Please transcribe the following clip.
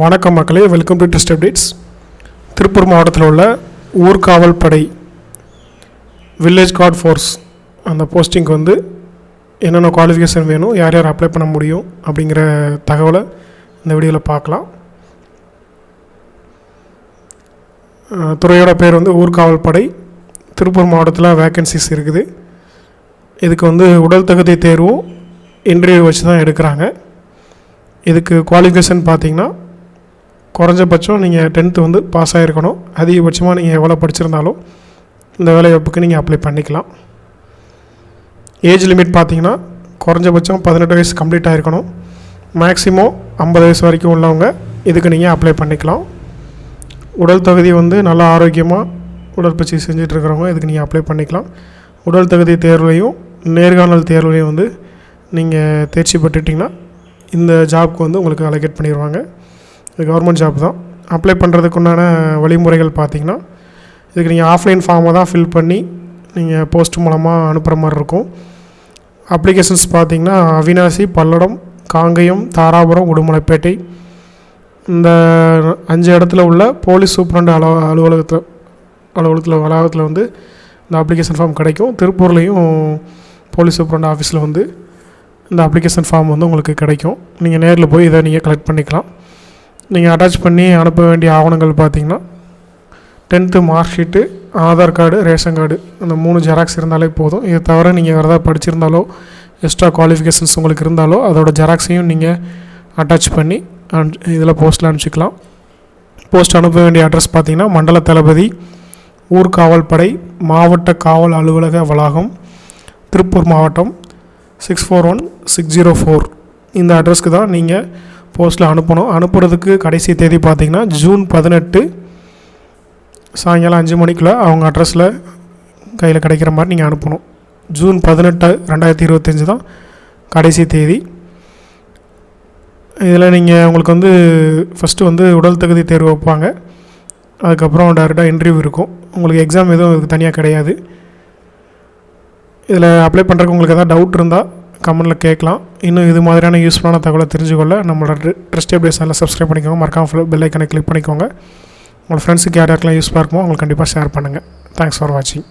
வணக்கம் மக்களே welcome to test updates Tiruppur மாவட்டத்தில் உள்ள ஊர்காவல் படை வில்லேஜ் கார்ட் ஃபோர்ஸ் அந்த போஸ்டிங்க்கு வந்து என்னென்ன குவாலிஃபிகேஷன் வேணும் யார் யார் அப்ளை பண்ண முடியும் அப்படிங்கிற தகவலை இந்த வீடியோவில் பார்க்கலாம். துறையோட பேர் வந்து ஊர்காவல் படை திருப்பூர் மாவட்டத்தில் வேக்கன்சிஸ் இருக்குது. இதுக்கு வந்து உடல் தகுதி தேர்வும் இன்டர்வியூ வச்சு தான் எடுக்கிறாங்க. இதுக்கு குவாலிஃபிகேஷன் பார்த்தீங்கன்னா குறைஞ்சபட்சம் நீங்கள் டென்த்து வந்து பாஸ் ஆகிருக்கணும் அதிகபட்சமாக நீங்கள் எவ்வளோ படிச்சிருந்தாலும் இந்த வேலைவாய்ப்புக்கு நீங்கள் அப்ளை பண்ணிக்கலாம். ஏஜ் லிமிட் பார்த்தீங்கன்னா குறைஞ்சபட்சம் பதினெட்டு வயசு கம்ப்ளீட் ஆகிருக்கணும் மேக்ஸிமம் ஐம்பது வயசு வரைக்கும் உள்ளவங்க இதுக்கு நீங்கள் அப்ளை பண்ணிக்கலாம். உடல் தகுதி வந்து நல்லா ஆரோக்கியமாக உடற்பயிற்சி செஞ்சுட்டு இருக்கிறவங்க இதுக்கு நீங்கள் அப்ளை பண்ணிக்கலாம். உடல் தகுதி தேர்வுலையும் நேர்காணல் தேர்வுலையும் வந்து நீங்கள் தேர்ச்சி பெற்றுட்டிங்கன்னா இந்த ஜாப்க்கு வந்து உங்களுக்கு அலோகேட் பண்ணிடுவாங்க இது கவர்மெண்ட் ஜாப் தான். அப்ளை பண்ணுறதுக்கு உண்டான வழிமுறைகள் பார்த்திங்கன்னா இதுக்கு நீங்கள் ஆஃப்லைன் ஃபார்மை தான் ஃபில் பண்ணி நீங்கள் போஸ்ட் மூலமாக அனுப்புகிற மாதிரி இருக்கும். அப்ளிகேஷன்ஸ் பார்த்தீங்கன்னா அவினாசி பல்லடம் காங்கயம் தாராபுரம் உடுமலைப்பேட்டை. இந்த அஞ்சு இடத்துல உள்ள போலீஸ் சூப்பரண்ட் அலுவ அலுவலகத்தில் அலுவலகத்தில் வளாகத்தில் வந்து இந்த அப்ளிகேஷன் ஃபார்ம் கிடைக்கும். திருப்பூர்லேயும் போலீஸ் சூப்பரண்ட் ஆஃபீஸில் வந்து இந்த அப்ளிகேஷன் ஃபார்ம் வந்து உங்களுக்கு கிடைக்கும். நீங்கள் நேரில் போய் இதை நீங்கள் கலெக்ட் பண்ணிக்கலாம். நீங்கள் அட்டாச் பண்ணி அனுப்ப வேண்டிய ஆவணங்கள் பார்த்தீங்கன்னா tenth mark sheet Aadhaar card ration card அந்த மூணு ஜெராக்ஸ் இருந்தாலே போதும். இதை தவிர நீங்கள் வேறு ஏதாவது படிச்சிருந்தாலோ எக்ஸ்ட்ரா குவாலிஃபிகேஷன்ஸ் உங்களுக்கு இருந்தாலோ அதோட ஜெராக்ஸையும் நீங்கள் அட்டாச் பண்ணி இதில் போஸ்ட்டில் அனுப்பிச்சிக்கலாம். போஸ்ட் அனுப்ப வேண்டிய அட்ரஸ் பார்த்தீங்கன்னா மண்டல தளபதி ஊர்காவல் படை மாவட்ட காவல் அலுவலக வளாகம் திருப்பூர் மாவட்டம் six four one six zero four இந்த அட்ரஸ்க்கு தான் நீங்கள் போஸ்ட்டில் அனுப்பணும். அனுப்புகிறதுக்கு கடைசி தேதி பார்த்தீங்கன்னா ஜூன் பதினெட்டு சாயங்காலம் அஞ்சு மணிக்குள்ளே அவங்க அட்ரஸில் கையில் கிடைக்கிற மாதிரி நீங்கள் அனுப்பணும். ஜூன் பதினெட்டு ரெண்டாயிரத்தி இருபத்தஞ்சி தான் கடைசி தேதி. இதில் நீங்கள் உங்களுக்கு வந்து ஃபஸ்ட்டு வந்து உடல் தகுதி தேர்வு வைப்பாங்க. அதுக்கப்புறம் டேரெக்டாக இன்டர்வியூ இருக்கும். உங்களுக்கு எக்ஸாம் எதுவும் தனியாக கிடையாது. இதில் அப்ளை பண்ணுறதுக்கு உங்களுக்கு எதாவது டவுட் இருந்தால் கமெண்ட்டில் கேட்கலாம். இன்னும் இது மாதிரியான யூஸ்ஃபுல்லான தகவலை தெரிஞ்சுக்கொள்ள நம்மளோட ட்ரெஸ்ட் அப்டேட் சேனலை சப்ஸ்கிரைப் பண்ணிக்கோங்க. மறக்காம பெல் ஐக்கனை கிளிக் பண்ணிக்கோங்க. உங்கள் ஃப்ரெண்ட்ஸுக்கு யார் யாருக்கெல்லாம் யூஸ்ஃபுல்லாக இருக்குமோ அவங்களுக்கு கண்டிப்பாக ஷேர் பண்ணுங்கள் தேங்க்ஸ் ஃபார் வாட்சிங்